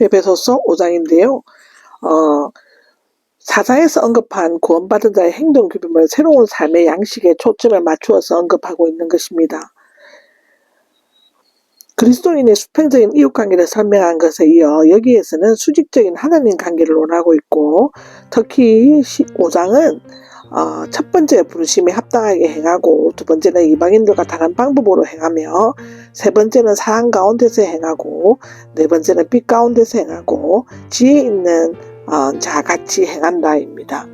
에베소서 5장인데요. 어, 사사에서 언급한 구원받은 자의 행동 규범을 새로운 삶의 양식에 초점을 맞추어서 언급하고 있는 것입니다. 그리스도인의 수평적인 이웃 관계를 설명한 것에 이어 여기에서는 수직적인 하나님 관계를 논하고 있고 특히 5장은 어, 첫 번째 부르심에 합당하게 행하고 두 번째는 이방인들과 다른 방법으로 행하며 세 번째는 사랑 가운데서 행하고 네 번째는 빛 가운데서 행하고 지혜 있는 어, 자 같이 행한다입니다.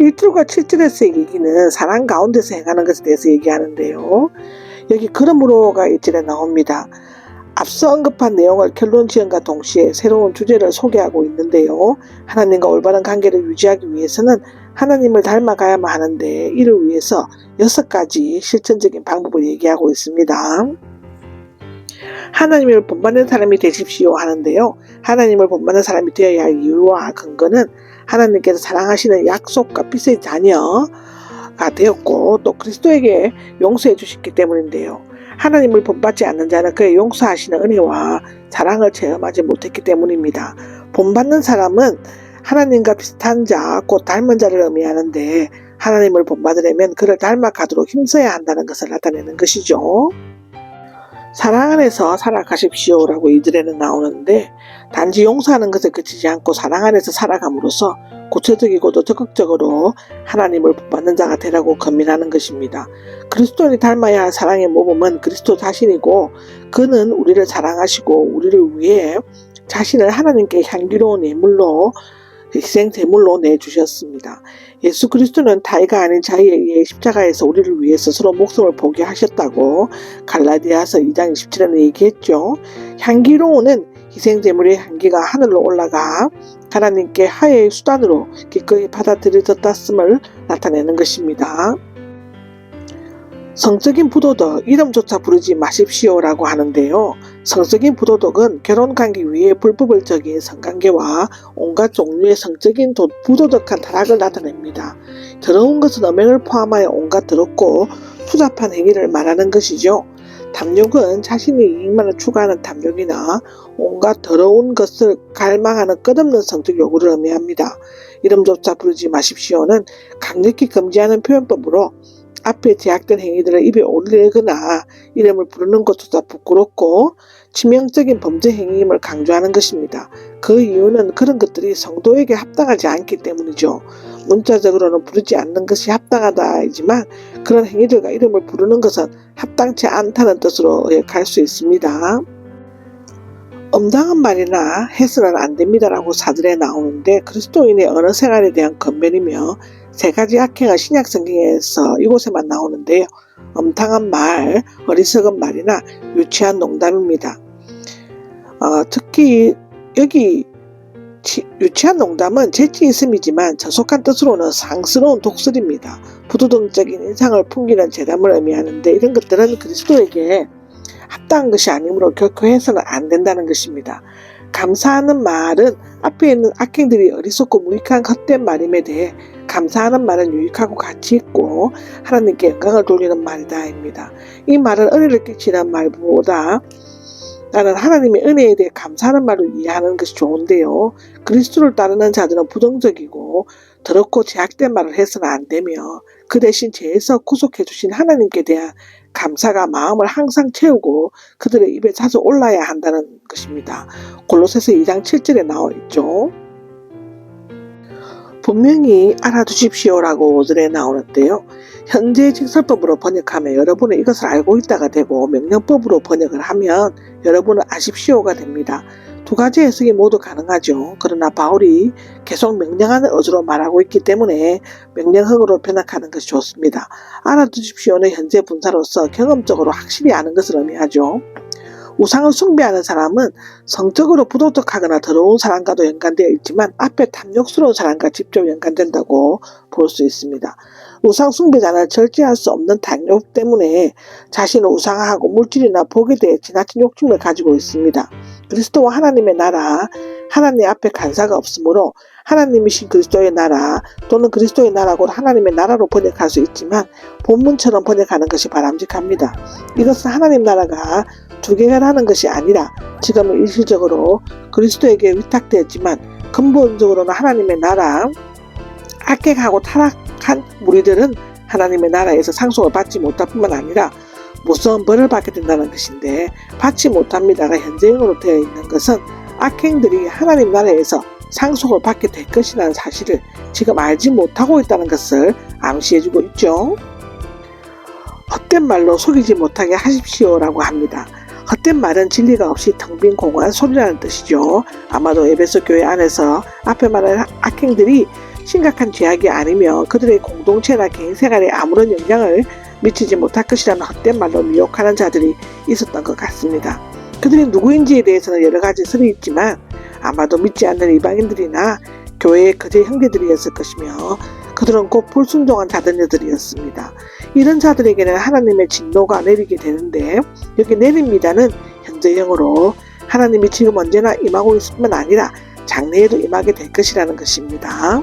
1절과 7절에서 얘기는 사랑 가운데서 행하는 것에 대해서 얘기하는데요. 여기 그러므로가 1절에 나옵니다. 앞서 언급한 내용을 결론 지연과 동시에 새로운 주제를 소개하고 있는데요. 하나님과 올바른 관계를 유지하기 위해서는 하나님을 닮아가야만 하는데 이를 위해서 여섯 가지 실천적인 방법을 얘기하고 있습니다. 하나님을 본받는 사람이 되십시오 하는데요. 하나님을 본받는 사람이 되어야 할 이유와 근거는 하나님께서 사랑하시는 약속과 빛의 자녀가 되었고 또 그리스도에게 용서해 주셨기 때문인데요. 하나님을 본받지 않는 자는 그의 용서하시는 은혜와 사랑을 체험하지 못했기 때문입니다. 본받는 사람은 하나님과 비슷한 자, 곧 닮은 자를 의미하는데 하나님을 본받으려면 그를 닮아가도록 힘써야 한다는 것을 나타내는 것이죠. 사랑 안에서 살아가십시오라고 이들에는 나오는데 단지 용서하는 것에 그치지 않고 사랑 안에서 살아감으로써 구체적이고도 적극적으로 하나님을 본받는 자가 되라고 건민하는 것입니다. 그리스도인이 닮아야 할 사랑의 모범은 그리스도 자신이고 그는 우리를 사랑하시고 우리를 위해 자신을 하나님께 향기로운 예물로 희생 제물로 내주셨습니다. 예수 그리스도는 타이가 아닌 자에 의해 십자가에서 우리를 위해 스스로 목숨을 보게 하셨다고 갈라디아서 2장 27절에 얘기했죠. 향기로운은 희생 제물의 향기가 하늘로 올라가 하나님께 하의 수단으로 기꺼이 받아들여졌다음을 나타내는 것입니다. 성적인 부도덕 이름조차 부르지 마십시오라고 하는데요. 성적인 부도덕은 결혼 관계 위에 불법을 적인 성관계와 온갖 종류의 성적인 부도덕한 타락을 나타냅니다. 더러운 것은 음행을 포함하여 온갖 더럽고 투잡한 행위를 말하는 것이죠. 탐욕은 자신의 이익만을 추구하는 탐욕이나 온갖 더러운 것을 갈망하는 끝없는 성적 요구를 의미합니다. 이름조차 부르지 마십시오는 강력히 금지하는 표현법으로 앞에 제약된 행위들을 입에 올리거나 이름을 부르는 것조차 부끄럽고 치명적인 범죄 행위임을 강조하는 것입니다. 그 이유는 그런 것들이 성도에게 합당하지 않기 때문이죠. 문자적으로는 부르지 않는 것이 합당하다이지만 그런 행위들과 이름을 부르는 것은 합당치 않다는 뜻으로 갈 수 있습니다. 엄당한 말이나 해서는 안 됩니다라고 사들에 나오는데 그리스도인의 언어 생활에 대한 건면이며 세 가지 악행은 신약 성경에서 이곳에만 나오는데요. 엄탕한 말, 어리석은 말이나 유치한 농담입니다. 어, 특히 여기 유치한 농담은 재치 있음이지만 저속한 뜻으로는 상스러운 독설입니다. 부도덕적인 인상을 풍기는 재담을 의미하는데 이런 것들은 그리스도에게 합당한 것이 아니므로 결코 해서는 안 된다는 것입니다. 감사하는 말은 앞에 있는 악행들이 어리석고 무익한 헛된 말임에 대해 감사하는 말은 유익하고 가치 있고 하나님께 영광을 돌리는 말이다입니다. 이 말은 은혜를 끼치는 말보다 나는 하나님의 은혜에 대해 감사하는 말을 이해하는 것이 좋은데요. 그리스도를 따르는 자들은 부정적이고 더럽고 제약된 말을 해서는 안 되며 그 대신 죄에서 구속해 주신 하나님께 대한 감사가 마음을 항상 채우고 그들의 입에 자주 올라야 한다는 것입니다. 골로새서 2장 7절에 나와 있죠. 분명히 알아두십시오라고 오절에 나오는데요. 현재 직설법으로 번역하면 여러분은 이것을 알고 있다가 되고 명령법으로 번역을 하면 여러분은 아십시오가 됩니다. 두 가지 해석이 모두 가능하죠. 그러나 바울이 계속 명령하는 어조로 말하고 있기 때문에 명령형으로 변학하는 것이 좋습니다. 알아두십시오는 현재 분사로서 경험적으로 확실히 아는 것을 의미하죠. 우상을 숭배하는 사람은 성적으로 부도덕하거나 더러운 사람과도 연관되어 있지만 앞에 탐욕스러운 사람과 직접 연관된다고 볼 수 있습니다. 우상 숭배자는 절제할 수 없는 탐욕 때문에 자신을 우상화하고 물질이나 복에 대해 지나친 욕심을 가지고 있습니다. 그리스도와 하나님의 나라, 하나님 앞에 간사가 없으므로 하나님이신 그리스도의 나라 또는 그리스도의 나라고 하나님의 나라로 번역할 수 있지만 본문처럼 번역하는 것이 바람직합니다. 이것은 하나님 나라가 두 개가 나는 것이 아니라 지금은 일시적으로 그리스도에게 위탁되었지만 근본적으로는 하나님의 나라 악행하고 타락한 무리들은 하나님의 나라에서 상속을 받지 못할 뿐만 아니라 무서운 벌을 받게 된다는 것인데 받지 못합니다가 현재형으로 되어 있는 것은 악행들이 하나님 나라에서 상속을 받게 될 것이라는 사실을 지금 알지 못하고 있다는 것을 암시해주고 있죠. 헛된 말로 속이지 못하게 하십시오라고 합니다. 헛된 말은 진리가 없이 텅 빈 공허한 소리라는 뜻이죠. 아마도 에베소 교회 안에서 앞에 말한 악행들이 심각한 죄악이 아니며 그들의 공동체나 개인 생활에 아무런 영향을 미치지 못할 것이라는 헛된 말로 미혹하는 자들이 있었던 것 같습니다. 그들이 누구인지에 대해서는 여러 가지 설이 있지만 아마도 믿지 않는 이방인들이나 교회의 거제 형제들이었을 것이며 그들은 곧 불순종한 자들들이었습니다. 이런 자들에게는 하나님의 진노가 내리게 되는데 여기 내립니다는 현재형으로 하나님이 지금 언제나 임하고 있을 뿐만 아니라 장래에도 임하게 될 것이라는 것입니다.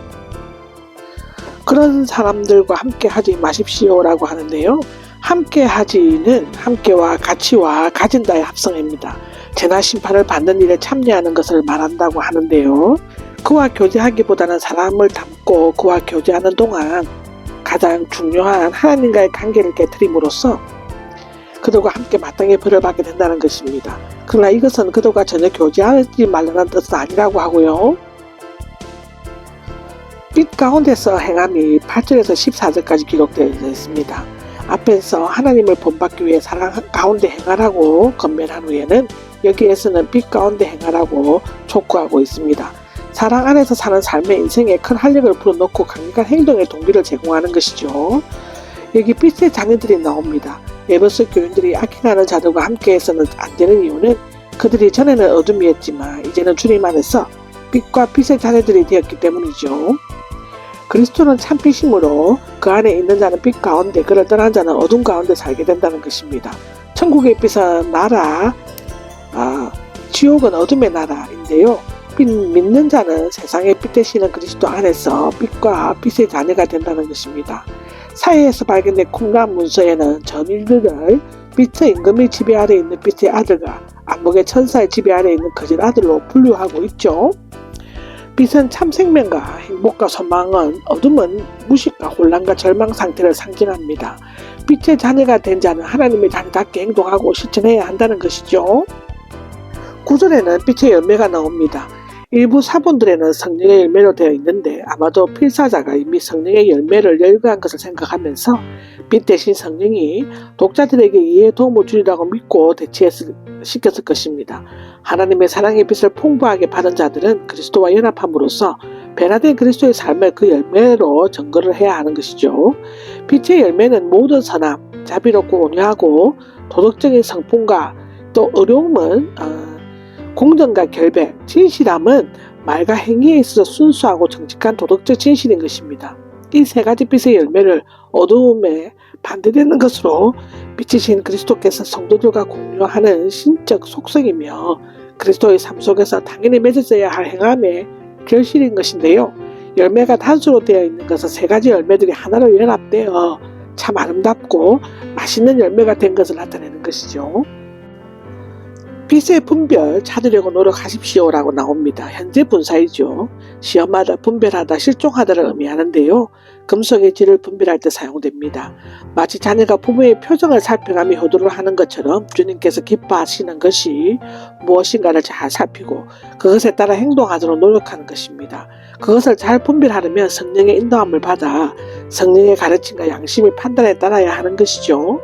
그런 사람들과 함께 하지 마십시오라고 하는데요. 함께 하지는 함께와 가치와 가진다의 합성입니다. 재나 심판을 받는 일에 참여하는 것을 말한다고 하는데요. 그와 교제하기보다는 사람을 담고 그와 교제하는 동안 가장 중요한 하나님과의 관계를 깨뜨림으로써 그들과 함께 마땅히 벌을 받게 된다는 것입니다. 그러나 이것은 그들과 전혀 교제하지 말라는 뜻은 아니라고 하고요. 빛 가운데서 행함이 8절에서 14절까지 기록되어 있습니다. 앞에서 하나님을 본받기 위해 사랑 가운데 행하라고 건면한 후에는 여기에서는 빛 가운데 행하라고 촉구하고 있습니다. 사랑 안에서 사는 삶의 인생에 큰 활력을 불어넣고 강력한 행동의 동기를 제공하는 것이죠. 여기 빛의 자녀들이 나옵니다. 에버스 교인들이 악행하는 자들과 함께해서는 안 되는 이유는 그들이 전에는 어둠이었지만 이제는 주님 안에서 빛과 빛의 자녀들이 되었기 때문이죠. 그리스도는 참빛이므로 그 안에 있는 자는 빛 가운데 그를 떠난 자는 어둠 가운데 살게 된다는 것입니다. 천국의 빛은 나라, 아, 지옥은 어둠의 나라인데요. 빛 믿는 자는 세상의 빛 되시는 그리스도 안에서 빛과 빛의 자녀가 된다는 것입니다. 사회에서 발견된 콩람 문서에는 전일들을 빛의 임금의 지배 아래 있는 빛의 아들과 암흑의 천사의 지배 아래 있는 거짓 아들로 분류하고 있죠. 빛은 참 생명과 행복과 소망은 어둠은 무식과 혼란과 절망 상태를 상징합니다. 빛의 자녀가 된 자는 하나님의 자녀답게 행동하고 실천해야 한다는 것이죠. 구절에는 빛의 열매가 나옵니다. 일부 사본들에는 성령의 열매로 되어 있는데 아마도 필사자가 이미 성령의 열매를 열거한 것을 생각하면서 빛 대신 성령이 독자들에게 이해에 도움을 주리라고 믿고 대체시켰을 것입니다. 하나님의 사랑의 빛을 풍부하게 받은 자들은 그리스도와 연합함으로써 변화된 그리스도의 삶을 그 열매로 증거를 해야 하는 것이죠. 빛의 열매는 모든 선함, 자비롭고 온유하고 도덕적인 성품과 또 어려움은 어, 공정과 결백, 진실함은 말과 행위에 있어서 순수하고 정직한 도덕적 진실인 것입니다. 이 세 가지 빛의 열매를 어두움에 반대되는 것으로 빛이신 그리스도께서 성도들과 공유하는 신적 속성이며 그리스도의 삶 속에서 당연히 맺어져야 할 행함의 결실인 것인데요. 열매가 단수로 되어 있는 것은 세 가지 열매들이 하나로 연합되어 참 아름답고 맛있는 열매가 된 것을 나타내는 것이죠. 빛의 분별 찾으려고 노력하십시오라고 나옵니다. 현재 분사이죠. 시험마다 분별하다, 실종하다를 의미하는데요. 금속의 질을 분별할 때 사용됩니다. 마치 자녀가 부모의 표정을 살펴가며 효도를 하는 것처럼 주님께서 기뻐하시는 것이 무엇인가를 잘 살피고 그것에 따라 행동하도록 노력하는 것입니다. 그것을 잘 분별하려면 성령의 인도함을 받아 성령의 가르침과 양심의 판단에 따라야 하는 것이죠.